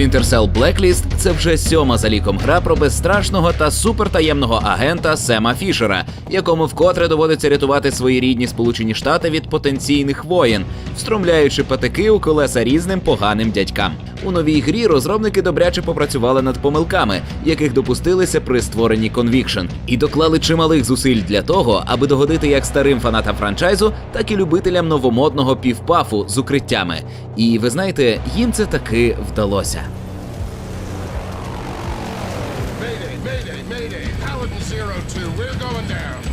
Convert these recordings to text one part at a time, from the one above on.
Splinter Cell Blacklist – це вже сьома за ліком гра про безстрашного та супертаємного агента Сема Фішера, якому вкотре доводиться рятувати свої рідні Сполучені Штати від потенційних воєн, встромляючи патики у колеса різним поганим дядькам. У новій грі розробники добряче попрацювали над помилками, яких допустилися при створенні Conviction, і доклали чималих зусиль для того, аби догодити як старим фанатам франчайзу, так і любителям новомодного півпафу з укриттями. І ви знаєте, їм це таки вдалося. Mayday, mayday, mayday. Paladin Zero Two, we're going down.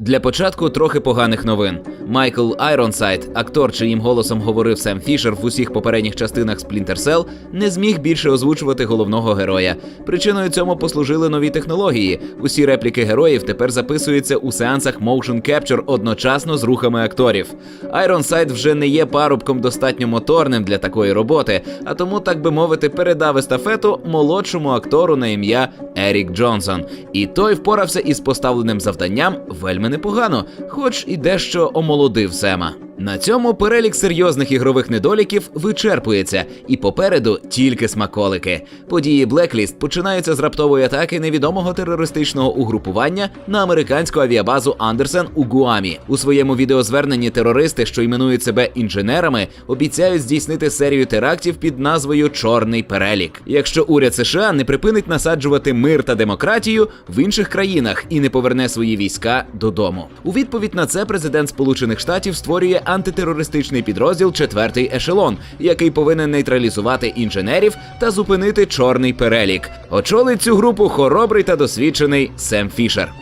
Для початку трохи поганих новин. Майкл Айронсайд, актор, чиїм голосом говорив Сем Фішер в усіх попередніх частинах Splinter Cell, не зміг більше озвучувати головного героя. Причиною цьому послужили нові технології. Усі репліки героїв тепер записуються у сеансах motion capture одночасно з рухами акторів. Айронсайд вже не є парубком достатньо моторним для такої роботи, а тому, так би мовити, передав естафету молодшому актору на ім'я Ерік Джонсон. І той впорався із поставленим завданням вельми непогано, хоч і дещо омолодив Сема. На цьому перелік серйозних ігрових недоліків вичерпується, і попереду тільки смаколики. Події Blacklist починаються з раптової атаки невідомого терористичного угрупування на американську авіабазу Андерсен у Гуамі. У своєму відеозверненні терористи, що іменують себе інженерами, обіцяють здійснити серію терактів під назвою Чорний перелік. Якщо уряд США не припинить насаджувати мир та демократію в інших країнах і не поверне свої війська додому. У відповідь на це президент Сполучених Штатів створює антитерористичний підрозділ Четвертий ешелон, який повинен нейтралізувати інженерів та зупинити чорний перелік. Очолить цю групу хоробрий та досвідчений Сем Фішер.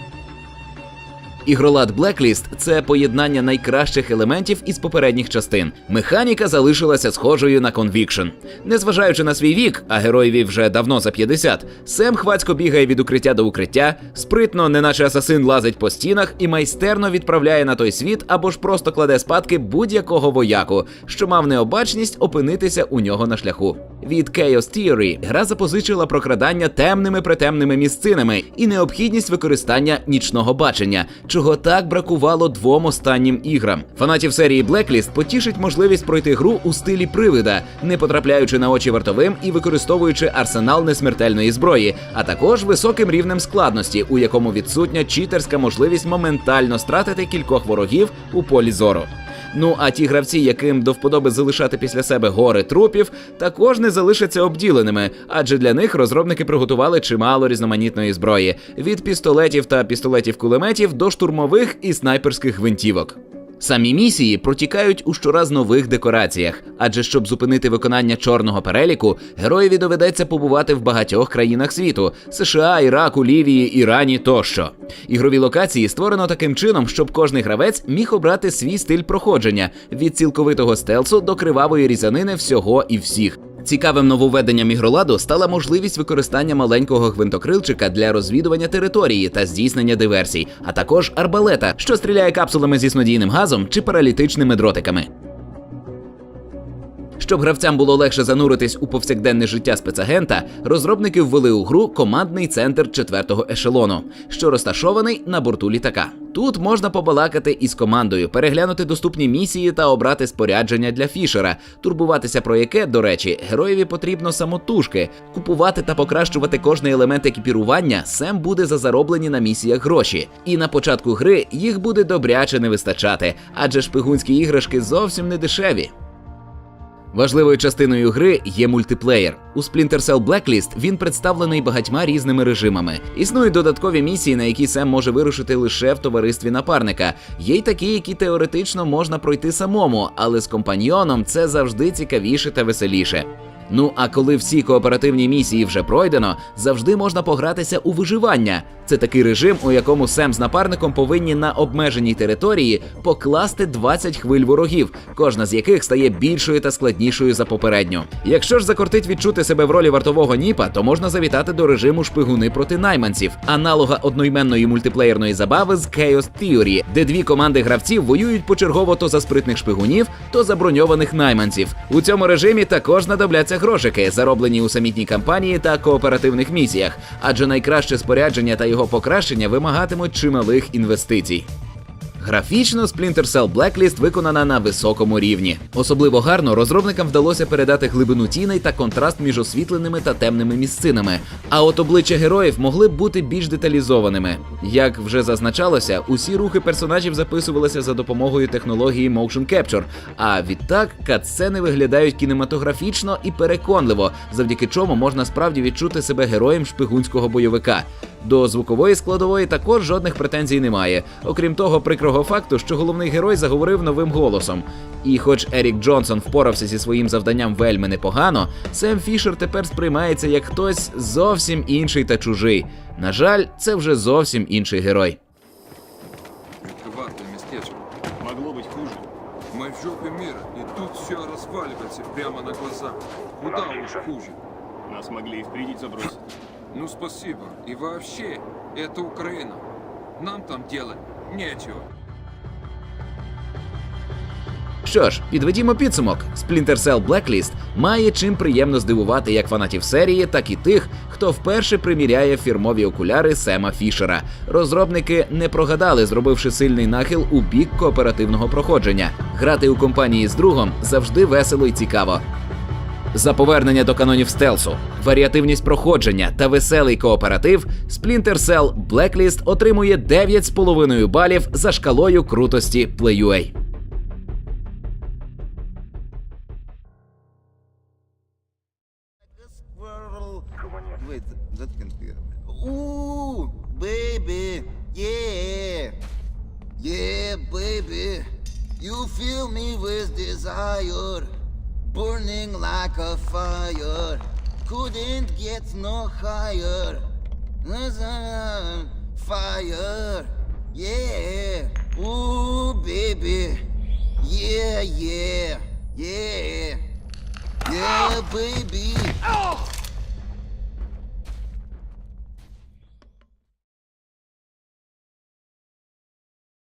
Ігролад Blacklist – це поєднання найкращих елементів із попередніх частин. Механіка залишилася схожою на Conviction. Незважаючи на свій вік, а героєві вже давно за 50, Сем хвацько бігає від укриття до укриття, спритно, неначе асасин лазить по стінах і майстерно відправляє на той світ або ж просто кладе спадки будь-якого вояку, що мав необачність опинитися у нього на шляху. Від Chaos Theory гра запозичила прокрадання темними притемними місцинами і необхідність використання нічного бачення, чого так бракувало двом останнім іграм. Фанатів серії Blacklist потішить можливість пройти гру у стилі привида, не потрапляючи на очі вартовим і використовуючи арсенал несмертельної зброї, а також високим рівнем складності, у якому відсутня читерська можливість моментально стратити кількох ворогів у полі зору. Ну а ті гравці, яким до вподоби залишати після себе гори трупів, також не залишаться обділеними, адже для них розробники приготували чимало різноманітної зброї від пістолетів та пістолетів-кулеметів до штурмових і снайперських гвинтівок. Самі місії протікають у щораз нових декораціях, адже щоб зупинити виконання чорного переліку, героєві доведеться побувати в багатьох країнах світу: США, Іраку, Лівії, Ірані тощо. Ігрові локації створено таким чином, щоб кожний гравець міг обрати свій стиль проходження від цілковитого стелсу до кривавої різанини всього і всіх. Цікавим нововведенням ігроладу стала можливість використання маленького гвинтокрилчика для розвідування території та здійснення диверсій, а також арбалета, що стріляє капсулами зі снодійним газом чи паралітичними дротиками. Щоб гравцям було легше зануритись у повсякденне життя спецагента, розробники ввели у гру командний центр четвертого ешелону, що розташований на борту літака. Тут можна побалакати із командою, переглянути доступні місії та обрати спорядження для фішера, турбуватися про яке, до речі, героєві потрібно самотужки. Купувати та покращувати кожний елемент екіпірування Сем буде за зароблені на місіях гроші. І на початку гри їх буде добряче не вистачати, адже шпигунські іграшки зовсім не дешеві. Важливою частиною гри є мультиплеєр. У Splinter Cell Blacklist він представлений багатьма різними режимами. Існують додаткові місії, на які Сем може вирушити лише в товаристві напарника. Є й такі, які теоретично можна пройти самому, але з компаньйоном це завжди цікавіше та веселіше. Ну а коли всі кооперативні місії вже пройдено, завжди можна погратися у виживання. Це такий режим, у якому Сем з напарником повинні на обмеженій території покласти 20 хвиль ворогів, кожна з яких стає більшою та складнішою за попередню. Якщо ж закортить відчути себе в ролі вартового ніпа, то можна завітати до режиму шпигуни проти найманців, аналога одноіменної мультиплеєрної забави з Chaos Theory, де дві команди гравців воюють почергово то за спритних шпигунів, то за броньованих найманців. У цьому режимі також знадобляться грошики, зароблені у самітній кампанії та кооперативних місіях, адже найкраще спорядження та його покращення вимагатимуть чималих інвестицій. Графічно Splinter Cell Blacklist виконана на високому рівні. Особливо гарно розробникам вдалося передати глибину тіней та контраст між освітленими та темними місцинами. А от обличчя героїв могли б бути більш деталізованими. Як вже зазначалося, усі рухи персонажів записувалися за допомогою технології Motion Capture, а відтак катсцени виглядають кінематографічно і переконливо, завдяки чому можна справді відчути себе героєм шпигунського бойовика. До звукової складової також жодних претензій немає, окрім того прикрого факту, що головний герой заговорив новим голосом. І хоч Ерік Джонсон впорався зі своїм завданням вельми непогано, Сем Фішер тепер сприймається як хтось зовсім інший та чужий. На жаль, це вже зовсім інший герой. Могло быть хуже. Мы в жопе мира, и тут все разваливается прямо на глазах. Куда уж хуже. Нас могли и впредь забросить. Ну спасибо. И вообще, это Украина. Нам там делать нечего. Що ж, підведімо підсумок. Splinter Cell Blacklist має чим приємно здивувати як фанатів серії, так і тих, хто вперше приміряє фірмові окуляри Сема Фішера. Розробники не прогадали, зробивши сильний нахил у бік кооперативного проходження. Грати у компанії з другом завжди весело і цікаво. За повернення до канонів стелсу, варіативність проходження та веселий кооператив Splinter Cell Blacklist отримує 9,5 балів за шкалою крутості PlayUA. You fill me with desire, burning like a fire. Couldn't get no higher. Uh, Fire, yeah. Ooh, baby, yeah, yeah, yeah. Yeah, baby.